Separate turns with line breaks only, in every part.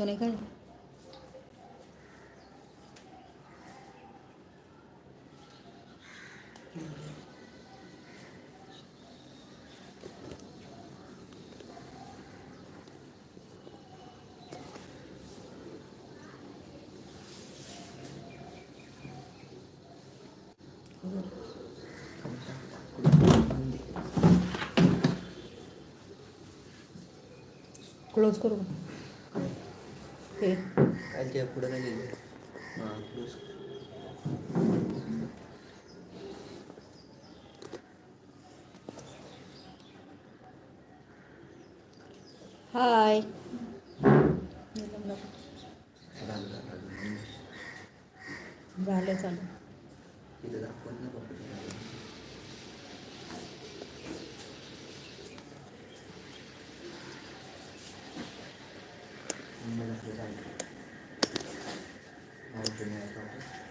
सोने काय क्लोज करू का? हे
काय ते पुढं काय लिहिलं हां क्लोज
हाय झालं चालू
इथं दाखवत ना बापू मला असं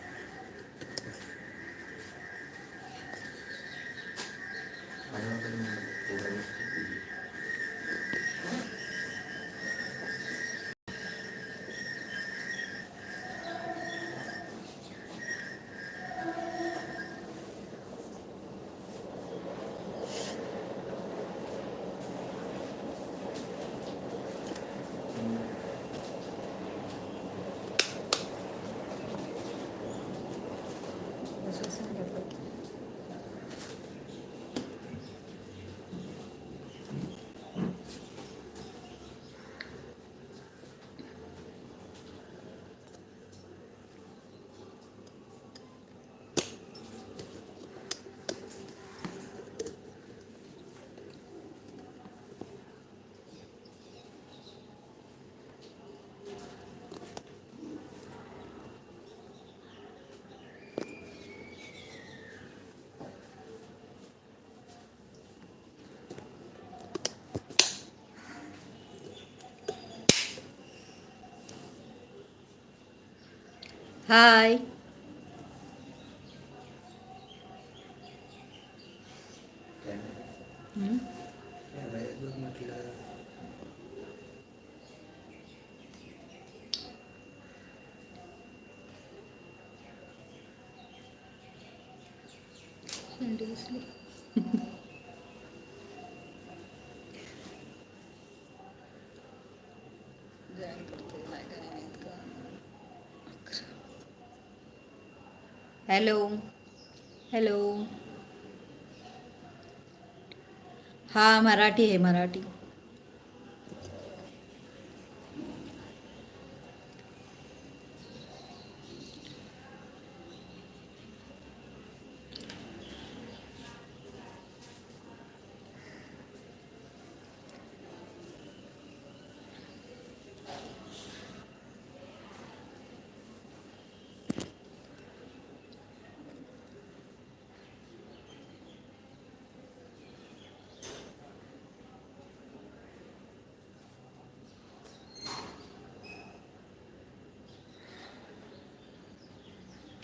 हाय
काय नाही.
हम्म.
काय बाहेर बघ म्हटलं
शेंडी दिसली. जॉईन करते, नाही का नाही माहीत का? अकरा. हॅलो. हॅलो. हा मराठी आहे Marathi.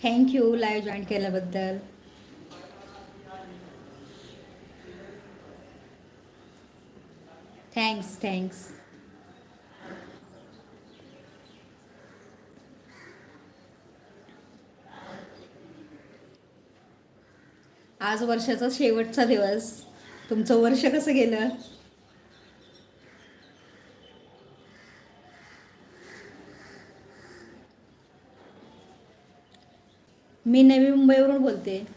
Thank you live join केल्याबद्दल. थँक्स थँक्स आज वर्षाचा शेवटचा दिवस. तुमचं वर्ष कसं गेलं? मी नवी मुंबईवरून बोलते.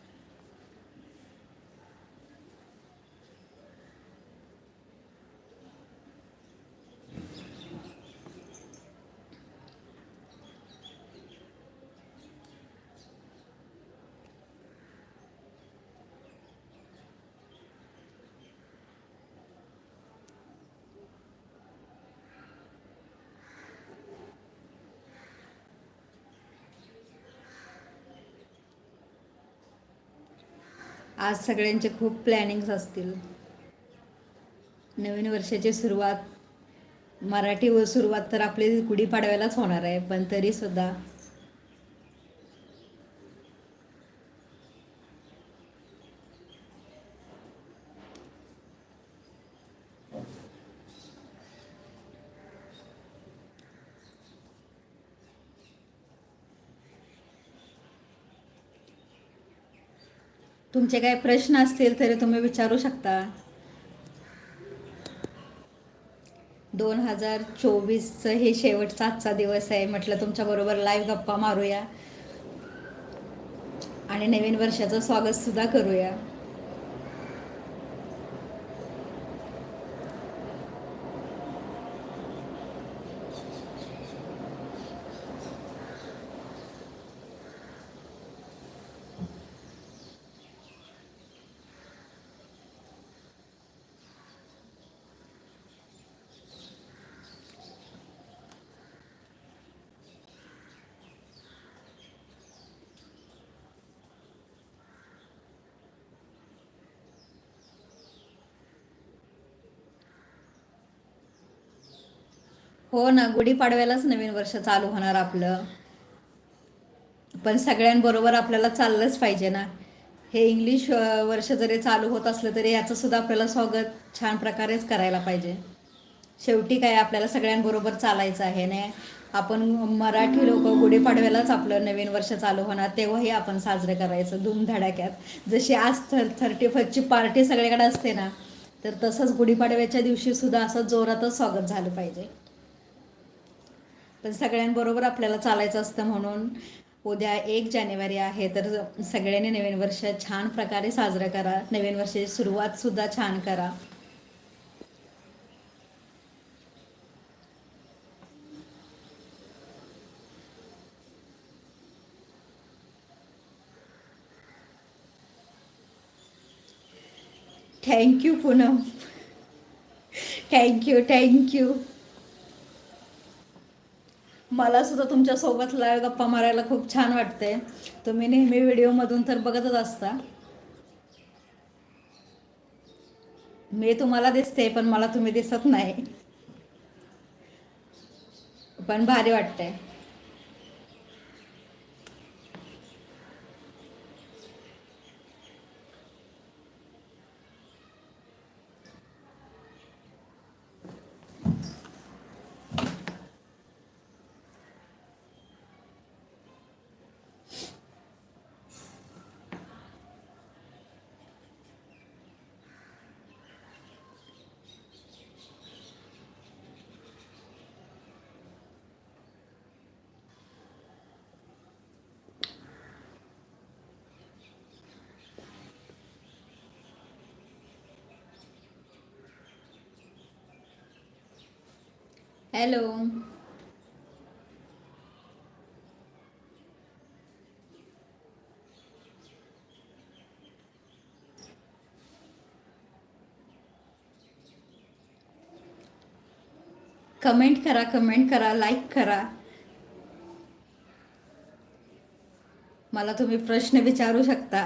आज सगळ्यांचे खूप प्लॅनिंग्स असतील. नवीन वर्षाची सुरुवात मराठी व सुरुवात तर आपली गुढीपाडव्यालाच होणार आहे पण तरीसुद्धा तुमचे काही प्रश्न असतील तरी तुम्ही विचारू शकता. दोन हजार चोवीसचं हे शेवटचा आजचा दिवस आहे म्हटलं तुमच्याबरोबर लाईव्ह गप्पा मारूया. आणि नवीन वर्षाचं स्वागतसुद्धा करूया. हो ना गुढीपाडव्यालाच नवीन वर्ष चालू होणार आपलं. पण सगळ्यांबरोबर आपल्याला चाललंच पाहिजे ना. हे इंग्लिश वर्ष जरी चालू होत असलं तरी याचं सुद्धा आपल्याला स्वागत छान प्रकारेच करायला पाहिजे. शेवटी काय आपल्याला सगळ्यांबरोबर चालायचं आहे ना. आपण मराठी लोक गुढीपाडव्यालाच आपलं नवीन वर्ष चालू होणार तेव्हाही आपण साजरं करायचं धूमधडाक्यात. जशी आज थर थर्टी फर्स्टची पार्टी सगळीकडे असते ना तर तसंच गुढीपाडव्याच्या दिवशी सुद्धा असं जोरातच स्वागत झालं पाहिजे. पण सगळ्यांबरोबर आपल्याला चालायचं असतं म्हणून. उद्या एक जानेवारी आहे तर सगळ्यांनी नवीन वर्ष छान प्रकारे साजरं करा. नवीन वर्षाची सुरुवात सुद्धा छान करा. थँक्यू पूनम थँक्यू थँक्यू मला सुद्धा तुमच्यासोबतला गप्पा मारायला खूप छान वाटते तुम्ही नेहमी व्हिडिओमधून तर बघतच असता. मी तुम्हाला दिसते पण मला तुम्ही दिसत नाही. पण भारी वाटतंय. हॅलो कमेंट करा कमेंट करा लाईक करा. मला तुम्ही प्रश्न विचारू शकता.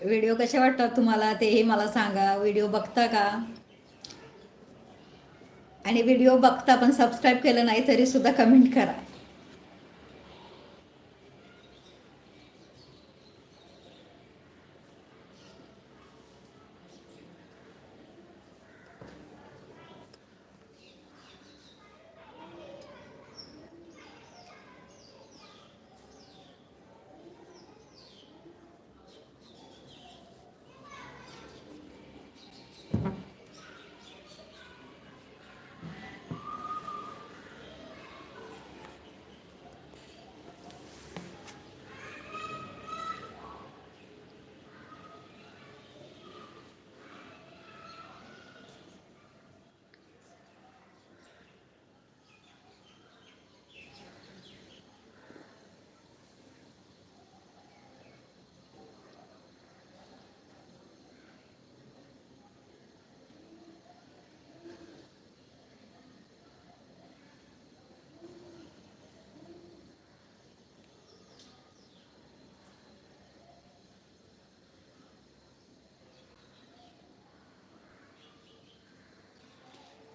व्हिडिओ कसे वाटतात तुम्हाला? तेही मला सांगा. व्हिडिओ बघता का? आणि व्हिडिओ बघता पण सबस्क्राईब केलं नाही तरी सुद्धा कमेंट करा.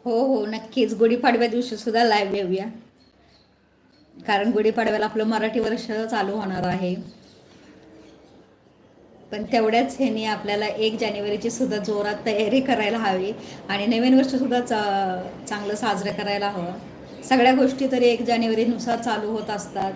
हो हो नक्कीच. गुढीपाडव्या दिवशी सुद्धा लाईव्ह येऊया. कारण गुढीपाडव्याला आपलं मराठी वर्ष चालू होणार आहे. पण तेवढ्याच ह्यानी आपल्याला एक जानेवारीची सुद्धा जोरात तयारी करायला हवी आणि नवीन वर्ष सुद्धा चा चांगलं साजरं करायला हवं. सगळ्या गोष्टी तरी एक जानेवारीनुसार चालू होत असतात.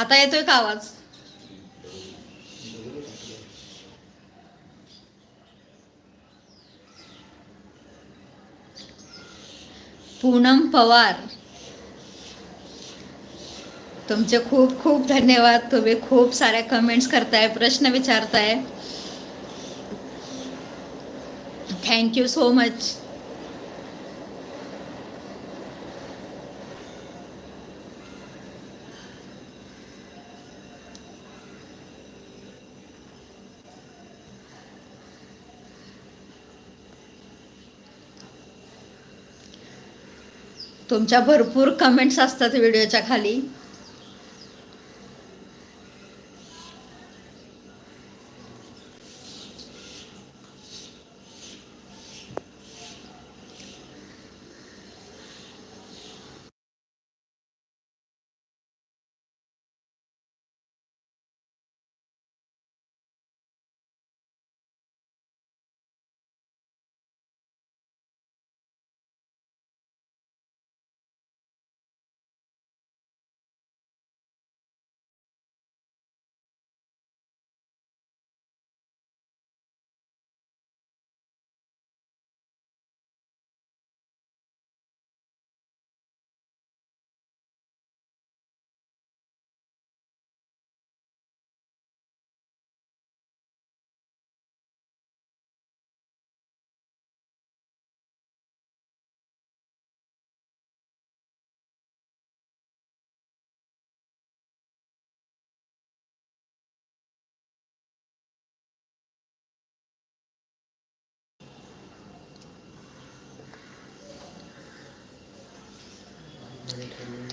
आता येतोय का आवाज? पूनम पवार. तुमचे खूप खूप धन्यवाद. तुम्ही खूप साऱ्या कमेंट्स करताय प्रश्न विचारताय. थँक्यू सो मच तुमच्या भरपूर कमेंट्स असतात व्हिडिओच्या खाली.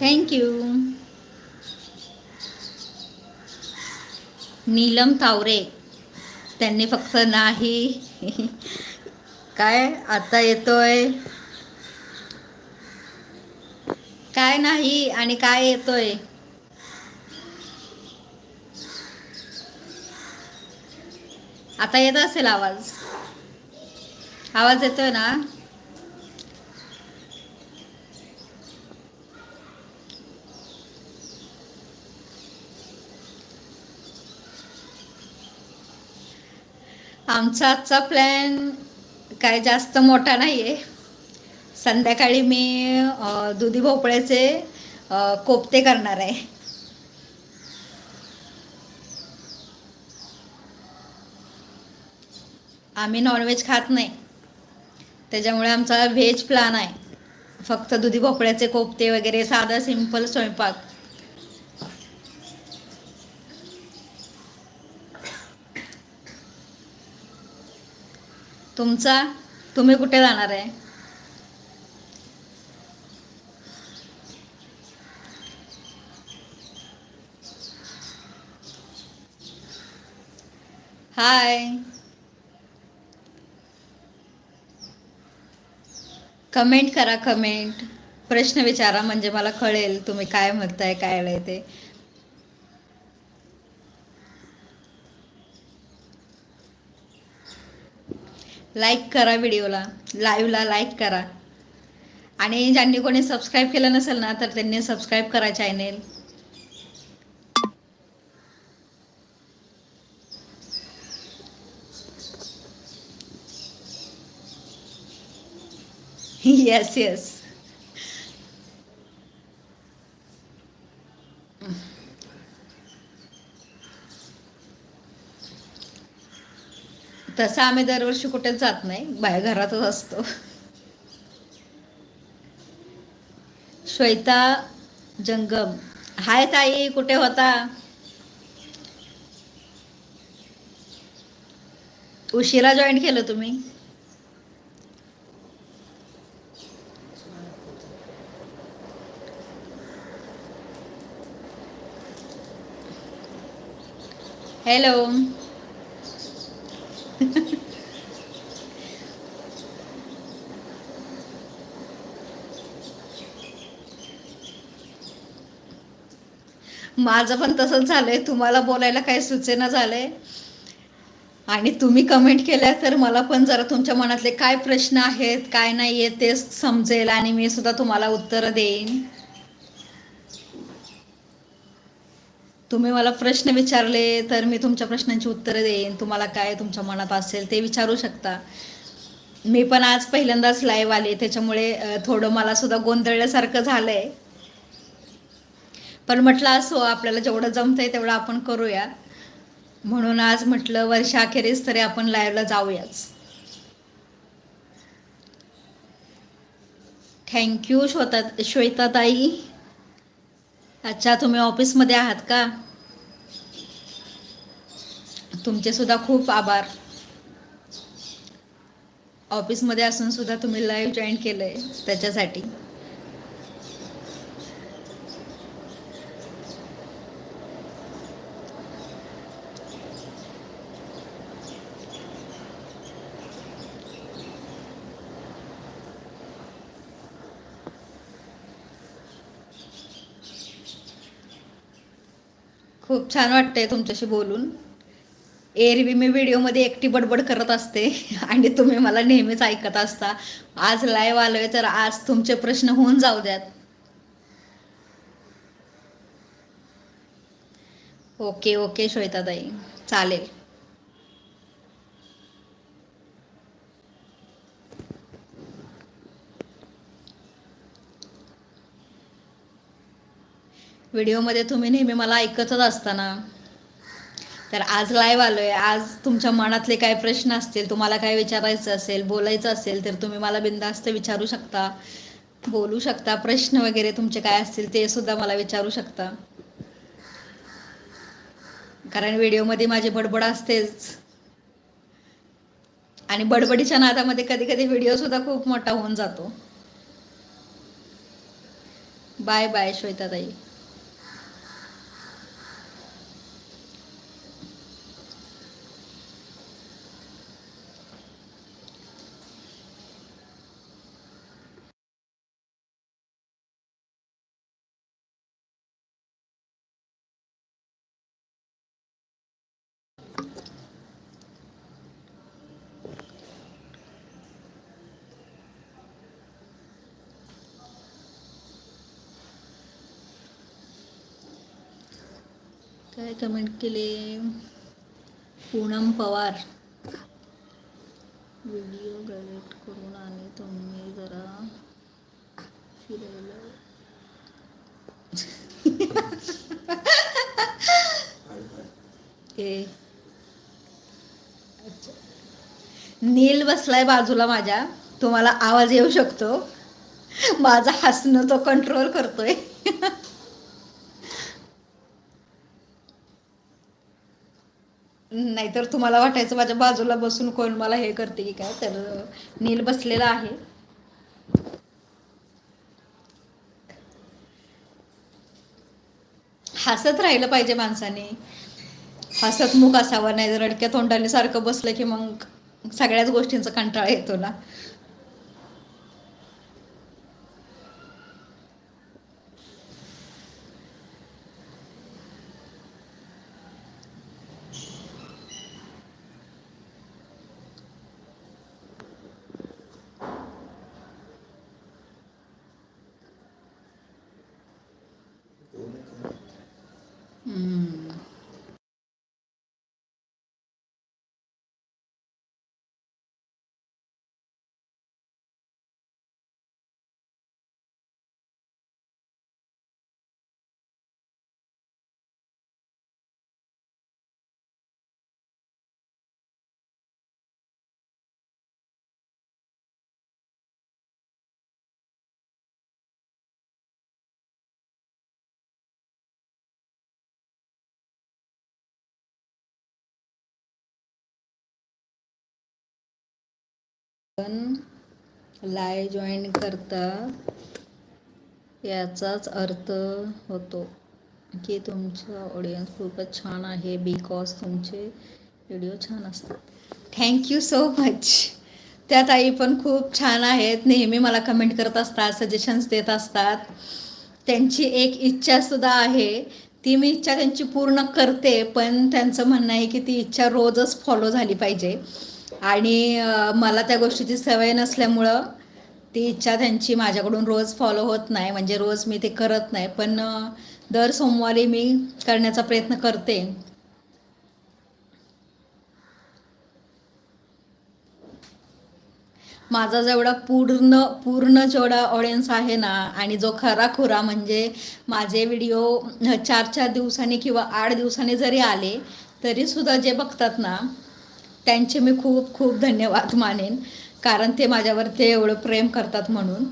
Thank you Neelam Taware. त्यांनी फक्त नाही. काय आता येतोय? काय नाही आणि काय येतोय? आता येत असेल आवाज. आवाज येतोय ना? आमचा आजचा प्लॅन काय जास्त मोठा नाही आहे संध्याकाळी मी दुधी भोपळ्याचे कोपते कोफ्ते करणार आहे. आम्ही नॉनव्हेज खात नाही. त्याच्यामुळे आमचा व्हेज प्लॅन आहे. फक्त दुधी भोपळ्याचे कोफ्ते वगैरे साधा सिंपल स्वयंपाक. तुमचा तुम्ही कुठे जाणार आहे? हाय कमेंट करा कमेंट प्रश्न विचारा म्हणजे मला कळेल तुम्ही काय म्हणताय काय ते. लाईक करा व्हिडिओला लाईव्हला लाईक करा. आणि ज्यांनी कोणी सबस्क्राईब केलं नसेल ना तर त्यांनी सबस्क्राईब करा चॅनेल येस येस तसं आम्ही दरवर्षी कुठेच जात नाही. बाहेर घरातच असतो. श्वेता जंगम. हाय ताई कुठे होता? उशिरा जॉईन केलं तुम्ही? हॅलो माझं पण तसंच झालंय. तुम्हाला बोलायला काही सुचेना झालंय? आणि तुम्ही कमेंट केल्या तर मला पण जरा तुमच्या मनातले काय प्रश्न आहेत काय नाही आहे ते समजेल आणि मी सुद्धा तुम्हाला उत्तरं देईन. तुम्ही मला प्रश्न विचारले तर मी तुमच्या प्रश्नांची उत्तरं देईन. तुम्हाला काय तुमच्या मनात असेल ते विचारू शकता. मी पण आज पहिल्यांदाच लाईव्ह आले त्याच्यामुळे थोडं मला सुद्धा गोंधळल्यासारखं झालंय. पण म्हटलं असो आपल्याला जेवढं जमतंय तेवढं आपण करूया. म्हणून आज म्हटलं वर्षाखेरीस तरी आपण लाईव्हला जाऊयाच. थँक्यू श्वेता श्वेताताई. अच्छा तुम्ही ऑफिसमध्ये आहात का? तुमचे सुद्धा खूप आभार. ऑफिसमध्ये असून सुद्धा तुम्ही लाईव्ह जॉईन केलंय त्याच्यासाठी. खूप छान वाटतंय तुमच्याशी बोलून. एरवी मी व्हिडिओमध्ये एकटी बडबड करत असते आणि तुम्ही मला नेहमीच ऐकत असता. आज लाईव्ह आलोय तर आज तुमचे प्रश्न होऊन जाऊ द्यात. ओके ओके श्वेताताई. चालेल. व्हिडिओमध्ये तुम्ही नेहमी मला ऐकतच असताना. तर आज लाईव्ह आहे आज तुमच्या मनातले काय प्रश्न असतील तुम्हाला काय विचारायचं असेल बोलायचं असेल तर तुम्ही मला बिंदास्त विचारू शकता. बोलू शकता. प्रश्न वगैरे तुमचे काय असतील ते सुद्धा मला विचारू शकता. कारण व्हिडिओमध्ये माझी बडबड असतेच. आणि बडबडीच्या नादामध्ये कधी कधी व्हिडिओ सुद्धा खूप मोठा होऊन जातो. बाय बाय श्वेताताई. काय कमेंट केले? पूनम पवार. व्हिडिओ गॅलेट करून आणि तुम्ही जरा. फिरायला. ए. अच्छा नील बसलाय बाजूला माझ्या. तुम्हाला आवाज येऊ शकतो. माझा हसणं तो कंट्रोल करतोय. नाहीतर तुम्हाला वाटायचं माझ्या बाजूला बसून कोण मला हे करते की काय तर नील बसलेला आहे. हसत राहिलं पाहिजे माणसाने. हसत मुख असावं नाही रडक्या तोंडाने सारखं बसलं की मग सगळ्याच गोष्टींचा कंटाळा येतो ना. आपण लाय जॉईन करता याचाच अर्थ होतो की तुमचा ऑडियन्स खूपच छान आहे बिकॉज तुमचे व्हिडिओ छान असतात. थँक्यू सो मच त्या ताई पण खूप छान आहेत. नेहमी मला कमेंट करत असतात सजेशन्स देत असतात. त्यांची एक इच्छासुद्धा आहे. ती मी इच्छा त्यांची पूर्ण करते पण त्यांचं म्हणणं आहे की ती इच्छा रोजच फॉलो झाली पाहिजे. आणि मला त्या गोष्टीची सवय नसल्यामुळं ती इच्छा त्यांची माझ्याकडून रोज फॉलो होत नाही. म्हणजे रोज मी ते करत नाही. पण दर सोमवारी मी करण्याचा प्रयत्न करते. माझा जेवढा पूर्ण पूर्ण जेवढा ऑडियन्स आहे ना आणि जो खरा खुरा म्हणजे माझे व्हिडिओ चार चार दिवसांनी किंवा आठ दिवसांनी जरी आले तरीसुद्धा जे बघतात ना त्यांचे मी खूप खूप धन्यवाद मानेन. कारण ते माझ्यावरती एवढं प्रेम करतात म्हणून.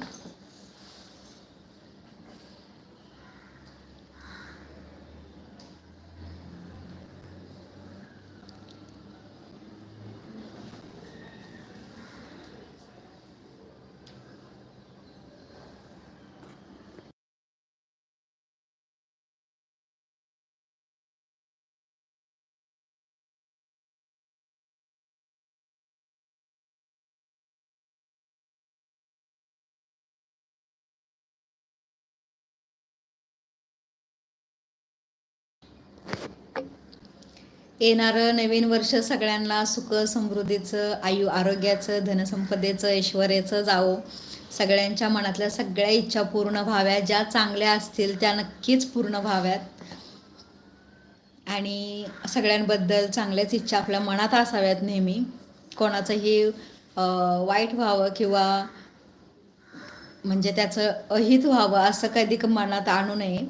येणारं नवीन वर्ष सगळ्यांना सुख समृद्धीचं आयु आरोग्याचं धनसंपदेचं ऐश्वर्याचं जावो. सगळ्यांच्या मनातल्या सगळ्या इच्छा पूर्ण व्हाव्या. ज्या चांगल्या असतील त्या नक्कीच पूर्ण व्हाव्यात. आणि सगळ्यांबद्दल चांगल्याच इच्छा आपल्या मनात असाव्यात नेहमी. कोणाचंही वाईट व्हावं किंवा म्हणजे त्याचं अहित व्हावं असं कधी मनात आणू नये.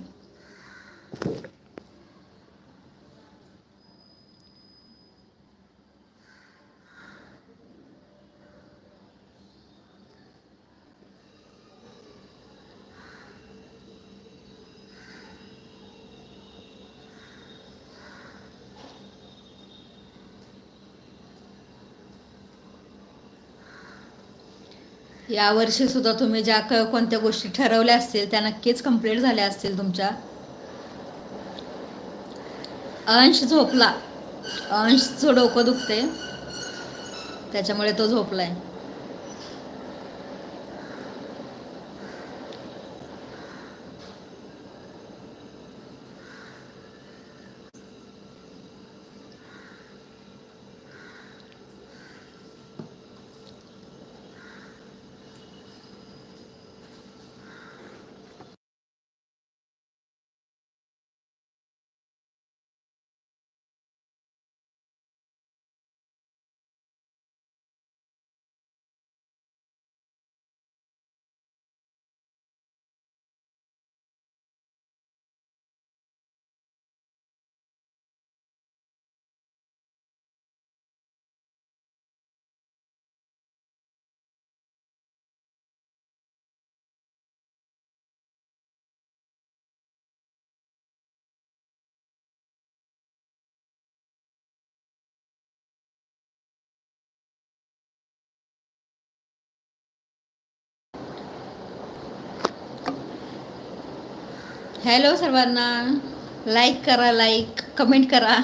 यावर्षी सुद्धा तुम्ही ज्या क कोणत्या गोष्टी ठरवल्या असतील त्या नक्कीच कंप्लीट झाल्या असतील तुमच्या. अंश झोपला. अंशचं डोकं दुखते त्याच्यामुळे तो झोपलाय. हॅलो सर्वांना. लाईक करा लाईक कमेंट करा.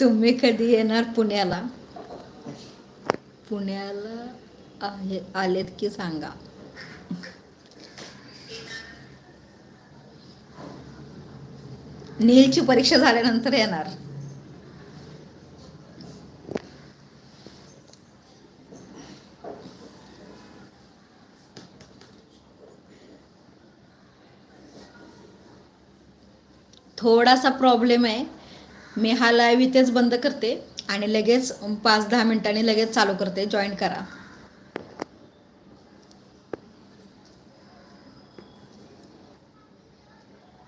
तुम्ही कधी येणार पुण्याला? पुण्याला आहे आलेत की सांगा. नीलची परीक्षा झाल्यानंतर येणार. असा प्रॉब्लेम आहे. मी हा लाईव्ह इथेच बंद करते आणि लगेच पाच दहा मिनिटांनी लगेच चालू करते. जॉईन करा.